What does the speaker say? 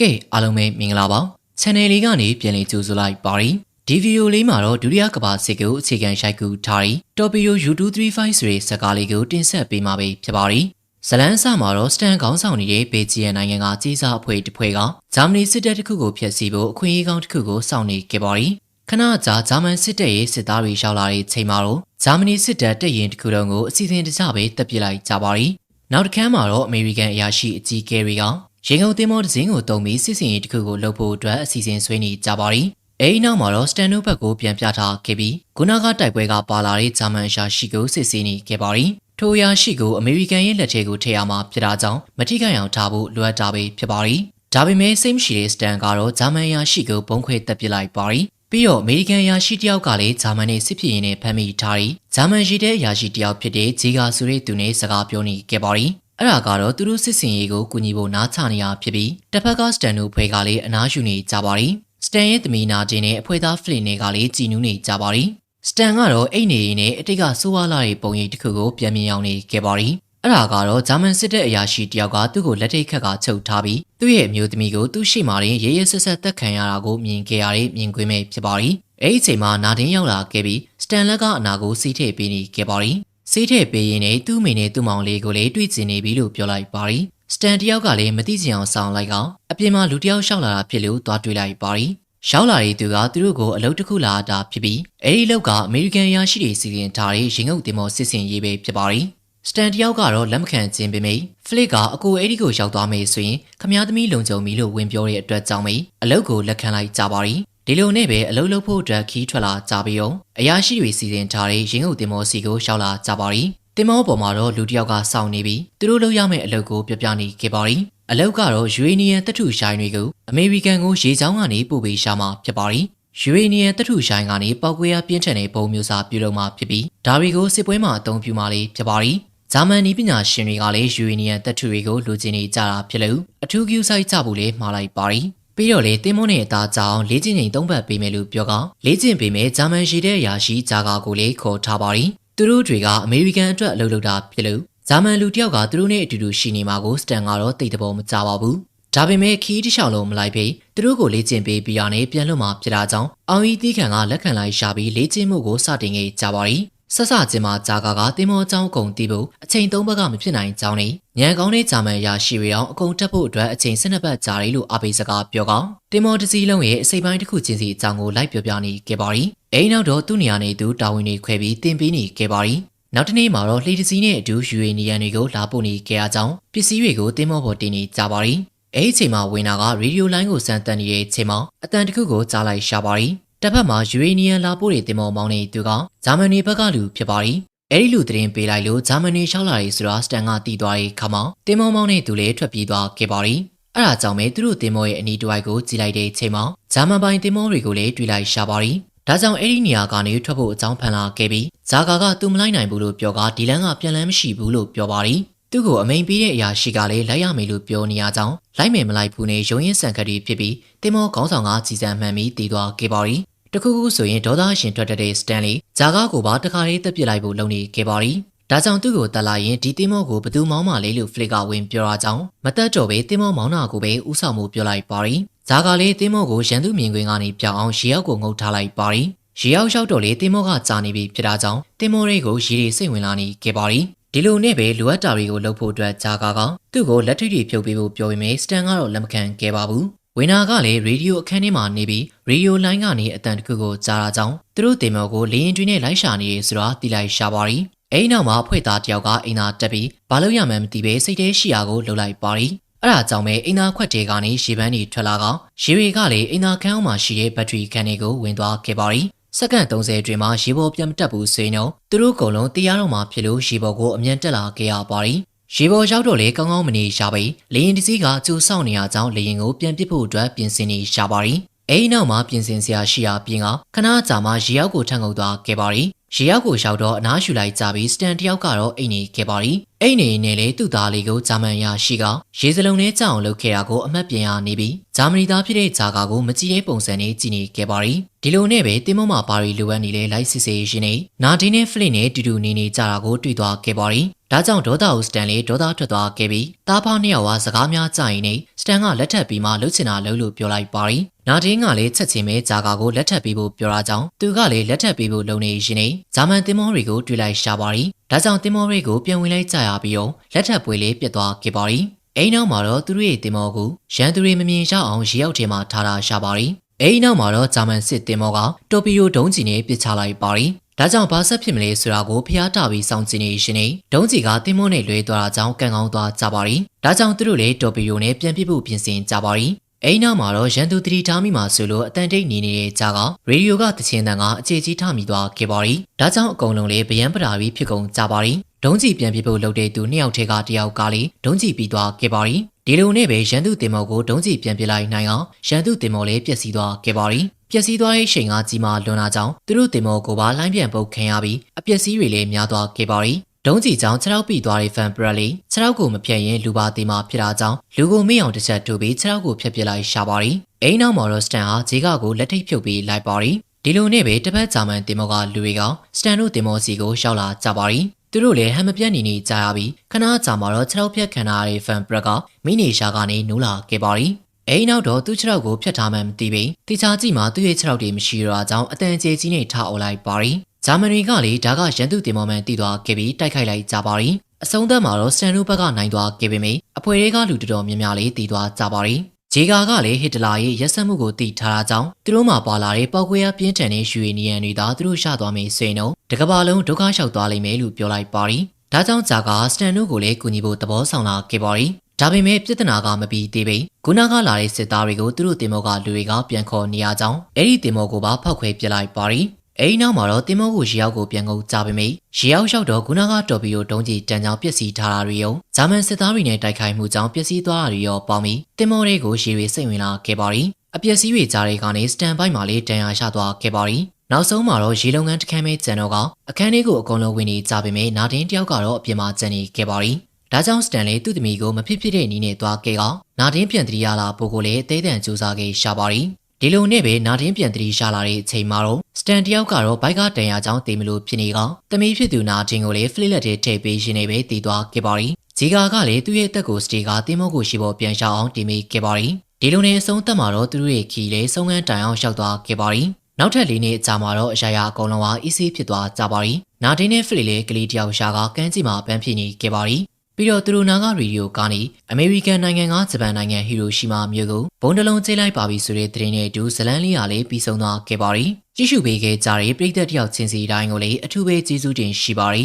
ကဲအားလုံးပဲမင်္ဂလာပါ channel လေးကနေပြန်လည်ကြိုဆိုလိုက်ပါရီဒီဗီဒီယိုလေးမှာတော့ဒုတိယကမ္ဘာစစ်ကိုအခြေခံရှိုက်ကူထားရီ Torpedo U235 ဆိုတဲ့ဇာတ်ကားလေးကိုတင်ဆက်ပေးမှာပဲဖြစ်ပါရီဇလန်းအစမှာတော့စတန်ခေါင်းဆောင်နေတဲ့ဘေဂျီယန်နိုင်ငံကကြီးစားအဖွဲ့တစ်ဖွဲ့ကဂျာမနီစစ်တပ်တစ်ခုကိုဖျက်ဆီးဖို့အခွင့်အရေးကောင်းတစ်ခုကိုစောင့်နေခဲ့ပါရီခဏကြာဂျာမန်စစ်တပ်ရဲ့စစ်သားတွေရှောက်လာတဲ့ချိန်မှာတော့ဂျာမနီစစ်တပ်တပ်ရင်တစ်ခုလုံးကိုအစီအစဉ်တကျပဲတပ်ပစ်လိုက်ကြပါရီနောက်တစ်ခါမှာတော့အမေရိကန်အရာရှိအကြီးအကဲတွေက ရေငုံတင်မောတစ်စင်းကိုတုံပြီးစစ်စင်ရေးတစ်ခုကိုလုပ်ဖို့အတွက်အစီအစဉ်ဆွေးနွေးကြပါရီအဲဒီနောက်မှာတော့စတန်နိုဘက်ကိုပြန်ပြထားခဲ့ပြီးခုနကတိုက်ပွဲကပါလာတဲ့ဂျာမန်အရာရှိကိုစစ်ဆေးနေခဲ့ပါရီထိုအရာရှိကိုအမေရိကန်ရဲ့လက်ထဲကိုထည့်ရမှာဖြစ်တာကြောင့်မထိခိုက်အောင်ထားဖို့လိုအပ်တာပဲဖြစ်ပါရီဒါပေမဲ့စိတ်မရှိတဲ့စတန်ကတော့ဂျာမန်အရာရှိကိုဘုံခွဲတက်ပစ်လိုက်ပါရီပြီးတော့အမေရိကန်ယာရှိတယောက်ကလည်းဂျာမန်နဲ့စစ်ဖြစ်ရင်နဲ့ဖမ်းမိထားပြီးဂျာမန်ရှိတဲ့ယာရှိတယောက်ဖြစ်တဲ့ဂျီဂါဆိုတဲ့သူနဲ့စကားပြောနေခဲ့ပါရီ အဲ့ဒါကတော့သူတို့စစ်စင်ရေးကိုကူညီဖို့နားချနေရဖြစ်ပြီးတစ်ဖက်ကစတန်တို့ဖွဲ့ကလည်းအနားယူနေကြပါရီစတန်ရဲ့သမီးနာချင်းနဲ့အဖွဲသားဖလင်တွေကလည်းကြည်နူးနေကြပါရီစတန်ကတော့အိတ်နေရင်းနဲ့အတိတ်ကဆိုးဝါးလာတဲ့ပုံရိပ်တစ်ခုကိုပြန်မြင်အောင်နေခဲ့ပါရီအဲ့ဒါကတော့ဂျာမန်စစ်တပ်အရာရှိတယောက်ကသူ့ကိုလက်ထိတ်ခတ်ကချုပ်ထားပြီးသူ့ရဲ့အမျိုးသမီးကိုသူ့ရှိမှရင်ရဲရဲဆက်ဆက်တက်ခံရတာကိုမြင်ခဲ့ရတဲ့မြင်ကွင်းပဲဖြစ်ပါရီအဲ့ဒီအချိန်မှာနာဒင်းရောက်လာခဲ့ပြီးစတန်လက်ကအနာကိုစီးထည့်ပေးနေခဲ့ပါရီ စေးထည့်ပေးရင်းနဲ့သူ့မိနဲ့သူ့မောင်လေးကိုလည်းတွေ့ကျင်နေပြီလို့ပြောလိုက်ပါရီစတန်တယောက်ကလည်းမသိချင်အောင်ဆောင်လိုက်ကောင်အပြင်မှာလူတယောက်ရှောက်လာတာဖြစ်လို့သွားတွေ့လိုက်ပါရီရှောက်လာတဲ့သူကသူတို့ကိုအလုပ်တစ်ခုလာတာဖြစ်ပြီးအဲဒီအလုပ်ကအမေရိကန်ရာရှိတွေစီစဉ်ထားတဲ့ရင်ငုပ်တင်မောစစ်စင်ရေးပဲဖြစ်ပါရီစတန်တယောက်ကတော့လက်မခံခြင်းပေမယ့်ဖလစ်ကအကိုအဲ့ဒီကိုရောက်သွားမယ်ဆိုရင်ခမားသမီးလုံခြုံပြီလို့ဝင်ပြောတဲ့အတွက်ကြောင့်ပဲအလုပ်ကိုလက်ခံလိုက်ကြပါရီ ဒီလိုနဲ့ပဲအလုပ်လုပ်ဖို့အတွက်ခီးထွက်လာကြပြီးတော့အရာရှိတွေစီစဉ်ထားတဲ့ရင်ငုပ်တင်မောစီကိုရှောက်လာကြပါရီတင်မောပေါ်မှာတော့လူတစ်ယောက်ကစောင့်နေပြီးသူတို့လုပ်ရမယ့်အလုပ်ကိုပြပြနေခဲ့ပါရီအလုပ်ကတော့ယူရေနီယံတထုရှိုင်းတွေကိုအမေရိကန်ကိုရေချောင်းကနေပို့ပေးရှာမှာဖြစ်ပါရီယူရေနီယံတထုရှိုင်းကနေပောက်ကွဲရပြင်းထန်တဲ့ပုံမျိုးစာပြုလုပ်မှာဖြစ်ပြီးဒါတွေကိုစစ်ပွဲမှာအသုံးပြုမှာလေးဖြစ်ပါရီဂျာမန်နီပညာရှင်တွေကလည်းယူရေနီယံတထုတွေကိုလိုချင်နေကြတာဖြစ်လို့အထူးကျူးဆိုင်ကြဖို့လည်းမှားလိုက်ပါရီ ပြီးတော့လေတင်မွန်းနဲ့အသားကြောင်လေးကျင်ချိန်သုံးပတ်ပေးမယ်လို့ပြောကလေးကျင်ပေးမယ်ဂျာမန်ရှိတဲ့အရာရှိဂျာကာကိုလည်းခေါ်ထားပါရီသူတို့တွေကအမေရိကန်အတွက်အလုပ်လုပ်တာဖြစ်လို့ဂျာမန်လူတယောက်ကသူတို့နဲ့အတူတူရှိနေမှာကိုစတန်ကတော့တိတ်တဘောမကြပါဘူးဒါပေမဲ့ခီးတစ်လျှောက်လုံးမလိုက်ပြီးသူတို့ကိုလေ့ကျင့်ပေးပြီးရနဲ့ပြန်လွတ်မှာဖြစ်တာကြောင့်အောင်ဤတီးခံကလက်ခံလိုက်ရှာပြီးလေ့ကျင့်မှုကိုစတင်ခဲ့ကြပါရီ ဆက်စချင်းမှာဂျာကာကတင်မောအကြောင်းကုန်တီးဖို့အချိန်သုံးဘက်ကမဖြစ်နိုင်ကြောင်းနဲ့ညံကောင်းတဲ့ဂျာမန်ရရှိရအောင်အကုန်တက်ဖို့အတွက်အချိန်၁၂ပတ်ကြာရီလို့အပိစကားပြောကောင်တင်မောတစည်းလုံးရဲ့အစိပ်ပိုင်းတစ်ခုချင်းစီအကြောင်းကိုလိုက်ပြောပြနေခဲ့ပါရီအဲဒီနောက်တော့သူ့နေရာနေသူတာဝန်တွေခွဲပြီးတင်ပေးနေခဲ့ပါရီနောက်တစ်နေ့မှာတော့လှေတစည်းနဲ့အတူယူရီနီယန်တွေကိုလာပို့နေကြအကြောင်းပစ္စည်းတွေကိုတင်မောပေါ်တင်နေကြပါရီအဲဒီအချိန်မှာဝင်နာကရေဒီယိုလိုင်းကိုစမ်းသပ်နေတဲ့အချိန်မှာအတန်တစ်ခုကိုကြားလိုက်ရှာပါရီ တစ်ဖက်မှာယူရေနီယံလာပို့တဲ့တင်မောမောင်းနေသူကဂျာမနီဘက်ကလူဖြစ်ပါရီအဲ့ဒီလူသတင်းပေးလိုက်လို့ဂျာမနီရှောက်လာရေးဆိုတာစတန်ကတီးသွားတဲ့ခါမှာတင်မောမောင်းနဲ့သူလည်းထွက်ပြေးသွားခဲ့ပါရီအဲ့ဒါကြောင့်ပဲသူတို့တင်မောရဲ့အနီးတစ်ဝိုက်ကိုကြည်လိုက်တဲ့အချိန်မှာဂျာမန်ပိုင်တင်မောတွေကိုလည်းတွေ့လိုက်ရှာပါရီဒါကြောင့်အဲ့ဒီနေရာကနေထွက်ဖို့အကြောင်းဖန်လာခဲ့ပြီးဇာကာကသူမလိုက်နိုင်ဘူးလို့ပြောကဒီလန်းကပြန်လန်းမရှိဘူးလို့ပြောပါရီသူ့ကိုအမိန်ပေးတဲ့အရာရှိကလည်းလိုက်ရမယ်လို့ပြောနေရကြောင်းလိုက်မယ်မလိုက်ဘူးနဲ့ရုံရင်ဆန်ခတ်တွေဖြစ်ပြီးတင်မောခေါင်းဆောင်ကကြည်စံမှန်ပြီးတည်သွားခဲ့ပါရီ တခုခုဆိုရင်ဒေါသရှင်ထွက်တဲ့စတန်လီဂျာကာကိုပါတခါလေးတက်ပစ်လိုက်ဖို့လုပ်နေခဲ့ပါရီဒါကြောင့်သူ့ကိုတက်လာရင်ဒီတင်မောကိုဘသူမောင်းမလေးလို့ဖလစ်ကဝင်ပြောတာကြောင့်မတက်တော့ပဲတင်မောမောင်းတာကိုပဲဥဆောင်မှုပြောလိုက်ပါရီဂျာကာလေးတင်မောကိုရန်သူမြင်ကွင်းကနေပြောင်းအောင်ရေရောက်ကိုငုတ်ထားလိုက်ပါရီရေရောက်ရောက်တော့လေတင်မောကကြာနေပြီဖြစ်တာကြောင့်တင်မောလေးကိုရေတွေစိတ်ဝင်လာနေခဲ့ပါရီဒီလိုနဲ့ပဲလိုအပ်တာတွေကိုလုပ်ဖို့အတွက်ဂျာကာကသူ့ကိုလက်ထိပ်တွေဖြုတ်ပေးဖို့ပြောပေမဲ့စတန်ကတော့လက်မခံခဲ့ပါဘူး ဝင်းနာကလည်းရေဒီယိုအခန်းထဲမှာနေပြီးရေဒီယိုလိုင်းကနေအတန်တခုကိုကြားတာကြောင့်သူတို့တင်မော်ကိုလေရင်တွင်းနဲ့လိုက်ရှာနေရဆိုတာသိလိုက်ရှာပါရီအဲ့နောက်မှာဖွဲ့သားတယောက်ကအိမ်သာတက်ပြီးဘာလို့ရမှန်းမသိပဲစိတ်ထဲရှိရာကိုလှုပ်လိုက်ပါရီအဲ့ဒါကြောင့်ပဲအိမ်သာခွက်တဲကနေရေပန်းတွေထွက်လာကရေတွေကလည်းအိမ်သာခန်းအောင်မှာရှိတဲ့ဘက်ထရီခန်းတွေကိုဝင်သွားခဲ့ပါရီစက္ကန့်30အတွင်းမှာရေပေါ်ပြန်မတက်ဘူးဆိုရင်တော့သူတို့အကုန်လုံးတရားတော်မှာဖြစ်လို့ရေပေါ်ကိုအမြန်တက်လာခဲ့ရပါရီ ရေပေါ်ရောက်တော့လေကောင်းကောင်းမနေရှာပေလေရင်တစ်စီးကကြိုးဆောက်နေရကြောင်းလေရင်ကိုပြန်ပစ်ဖို့အတွက်ပြင်ဆင်နေရှာပါရီအဲဒီနောက်မှာပြင်ဆင်စရာရှိရာပြင်ကခဏကြာမှရေရောက်ကိုထန့်ငုတ်သွားခဲ့ပါရီရေရောက်ကိုရောက်တော့အနားယူလိုက်ကြပြီးစတန်တယောက်ကတော့အိတ်နေခဲ့ပါရီအိတ်နေနေလေသူ့သားလေးကိုဂျာမန်ရရှိကရေစလုံးနဲ့ကြောက်အောင်လုပ်ခဲ့တာကိုအမှတ်ပြန်ရနေပြီးဂျာမနီသားဖြစ်တဲ့ဂျာကာကိုမကြည့်ရဲပုံစံနဲ့ကြည်နေခဲ့ပါရီဒီလိုနဲ့ပဲတင်မမပါရီလိုအပ်နေလေလိုက်စစ်စေးရှင်နေနာဒင်းနဲ့ဖလစ်နဲ့တူတူနေနေကြတာကိုတွေ့သွားခဲ့ပါရီ ဒါကြောင့်ဒေါသကိုစတန်လေးဒေါသထွက်သွားခဲ့ပြီးတားဖားနှစ်ယောက်ကစကားများကြရင်နေစတန်ကလက်ထပ်ပြီးမှလှုပ်ချင်တာလှုပ်လို့ပြောလိုက်ပါရီနာဒင်းကလည်းချက်ချင်းပဲဂျာကာကိုလက်ထပ်ပြီးဖို့ပြောတာကြောင့်သူကလည်းလက်ထပ်ပြီးဖို့လုံနေရှင်နေဂျာမန်တင်မောတွေကိုတွေ့လိုက်ရှာပါရီဒါကြောင့်တင်မောတွေကိုပြန်ဝင်လိုက်ကြရပြီးတော့လက်ထပ်ပွဲလေးပြတ်သွားခဲ့ပါရီအိမ်နောက်မှာတော့သူတို့ရဲ့တင်မောကိုရန်သူတွေမမြင်ရအောင်ရေရောက်ထဲမှာထားတာရှာပါရီအိမ်နောက်မှာတော့ဂျာမန်စစ်တင်မောကတိုပီယိုဒုံးကျည်နဲ့ပစ်ချလိုက်ပါရီ ဒါကြောင့်ဘာဆက်ဖြစ်မလဲဆိုတာကိုဖျားတာပြီးစောင့်ကြည့်နေရှင်နေဒုံးကြီးကတင်မောနဲ့လွဲသွားတာကြောင့်ကန်ကောင်းသွားကြပါရီဒါကြောင့်သူတို့လည်းတော်ပီယိုနဲ့ပြန်ပြစ်ဖို့ပြင်ဆင်ကြပါရီအိမ်နောက်မှာတော့ရန်သူတတိထားမိမှာဆိုလို့အတန်တိတ်နေနေတဲ့ကြားကရေဒီယိုကတချင်းတန်ကအခြေကြီးထမိသွားခဲ့ပါရီဒါကြောင့်အကုန်လုံးလေးဗယံပတာပြီးဖြစ်ကုန်ကြပါရီဒုံးကြီးပြန်ပြစ်ဖို့လုပ်တဲ့သူနှစ်ယောက်ထဲကတယောက်ကလေးဒုံးကြီးပြီးသွားခဲ့ပါရီ ဒီလိုနဲ့ပဲရန်သူတင်မောကိုဒုံးကြီးပြန်ပြစ်လိုက်နိုင်အောင်ရန်သူတင်မောလည်းပျက်စီးသွားခဲ့ပါရီပျက်စီးသွားတဲ့ချိန်ကကြီးမာလွန်လာကြောင်းသူတို့တင်မောကိုပါလိုင်းပြန်ပုတ်ခံရပြီးအပျက်စီးတွေလည်းများသွားခဲ့ပါရီဒုံးကြီးကြောင့်ခြေထောက်ပိသွားတဲ့ဖန်ပရက်လီခြေထောက်ကိုမဖြတ်ရင်လူပါသေးမှဖြစ်တာကြောင့်လူကိုမေ့အောင်တစ်ချက်ထိုးပြီးခြေထောက်ကိုဖျက်ပစ်လိုက်ရှာပါရီအိမ်နောက်မှာတော့စတန်ဟာဂျေကကိုလက်ထိပ်ဖြုတ်ပြီးလိုက်ပါရီဒီလိုနဲ့ပဲတစ်ဖက်ဂျာမန်တင်မောကလူတွေကစတန်တို့တင်မောစီကိုရှောက်လာကြပါရီ သူတို့လည်းဟမ်မပြတ်နေနေကြရပြီးခဏကြာမှာတော့ခြေထောက်ဖြတ်ခံရတဲ့ဖန်ပရက်ကမိနေရှာကနေနူးလာခဲ့ပါရီအိမ်နောက်တော့သူ့ခြေထောက်ကိုဖျက်ထားမှမသိပေတေချာကြည့်မှသူ့ရဲ့ခြေထောက်တွေမရှိတော့ကြောင်းအတန်ကျေကြီးနဲ့ထားအုပ်လိုက်ပါရီဂျာမနီကလည်းဒါကရန်သူတင်မော်မန်တည်သွားခဲ့ပြီးတိုက်ခိုက်လိုက်ကြပါရီအဆုံးသတ်မှာတော့စတန်တို့ဘက်ကနိုင်သွားခဲ့ပေမယ့်အဖွဲတွေကလူတော်တော်များများလေးတည်သွားကြပါရီ ဂျေကာကလည်းဟစ်တလာရဲ့ရက်စက်မှုကိုတည်ထားတာကြောင့်သူတို့မှပါလာတဲ့ပောက်ကွဲရပြင်းထန်တဲ့ရွှေနီယံတွေသာသူတို့ရှသွားမယ်ဆိုရင်တော့တကဘာလုံးဒုက္ခရောက်သွားလိမ့်မယ်လို့ပြောလိုက်ပါရီဒါကြောင့်ဂျာကစတန်တို့ကိုလည်းကူညီဖို့သဘောဆောင်လာခဲ့ပါရီဒါပေမဲ့ပြဿနာကမပြီးသေးပေခုနကလာတဲ့စစ်သားတွေကိုသူတို့တင်မောကလူတွေကပြန်ခေါ်နေရကြောင်းအဲ့ဒီတင်မောကိုပါဖောက်ခွဲပစ်လိုက်ပါရီ အဲ့ဒီနောက်မှာတော့တင်မောကိုရေရောက်ကိုပြန်ကုန်ကြပေမယ့်ရေရောက်ရောက်တော့ခုနကတော်ပီကိုဒုံးကြီးတန်ကြောင်ပျက်စီးထားတာတွေရောဂျာမန်စစ်သားတွေနဲ့တိုက်ခိုက်မှုကြောင့်ပျက်စီးသွားတာတွေရောပေါင်းပြီးတင်မောတွေကိုရေတွေစိတ်ဝင်လာခဲ့ပါရီအပျက်စီးတွေကြားတွေကနေစတန်ဘိုက်မှာလေးတန်ရာရသွားခဲ့ပါရီနောက်ဆုံးမှာတော့ရေလုံငန်းတခမ်းမဲကျန်တော့ကအခန်းလေးကိုအကုန်လုံးဝင်နေကြပေမယ့်နာတင်တယောက်ကတော့အပြင်မှာကျန်နေခဲ့ပါရီဒါကြောင့်စတန်လေသူ့သမီးကိုမဖြစ်ဖြစ်တဲ့နည်းနဲ့သွားခဲ့ကနာတင်းပြန်တရီရလာပို့ကိုလည်းအသေးတန်စူးစမ်းခဲ့ရှာပါရီ ဒီလိုနဲ့ပဲနာတင်းပြန်တရီရှာလာတဲ့အချိန်မှာတော့စတန်တယောက်ကတော့ဘိုက်ကတန်ရကြောင်းတေမလို့ဖြစ်နေကသမီးဖြစ်သူနာတင်းကိုလည်းဖလစ်လက်ထဲထည့်ပေးရှင်နေပဲတည်သွားခဲ့ပါရီဂျီကာကလည်းသူ့ရဲ့အသက်ကိုစတေကတင်းမောကိုရှိဖို့ပြန်ရှောက်အောင်တင်မိခဲ့ပါရီဒီလိုနဲ့အဆုံးသက်မှာတော့သူတို့ရဲ့ခီလေးဆုံးခန်းတိုင်အောင်ရှောက်သွားခဲ့ပါရီနောက်ထပ်လေးနေ့အကြာမှာတော့အရာရာအကုန်လုံးဟာအီးစီးဖြစ်သွားကြပါရီနာတင်းနဲ့ဖလီလေးကလေးတယောက်ရှာကကန်းစီမှာပန်းဖြစ်နေခဲ့ပါရီ ပြီးတော့သူတို့နာကရေဒီယိုကနေအမေရိကန်နိုင်ငံကဂျပန်နိုင်ငံဟီရိုရှီမာမြို့ကိုဘုံတလုံးကျိလိုက်ပါပြီဆိုတဲ့သတင်းနဲ့အတူဇလန်းလေးရလေးပြီးဆုံးသွားခဲ့ပါရီကြည့်ရှုပေးခဲ့ကြတဲ့ပရိသတ်တယောက်ချင်းစီတိုင်းကိုလည်းအထူးပဲကျေးဇူးတင်ရှိပါရီ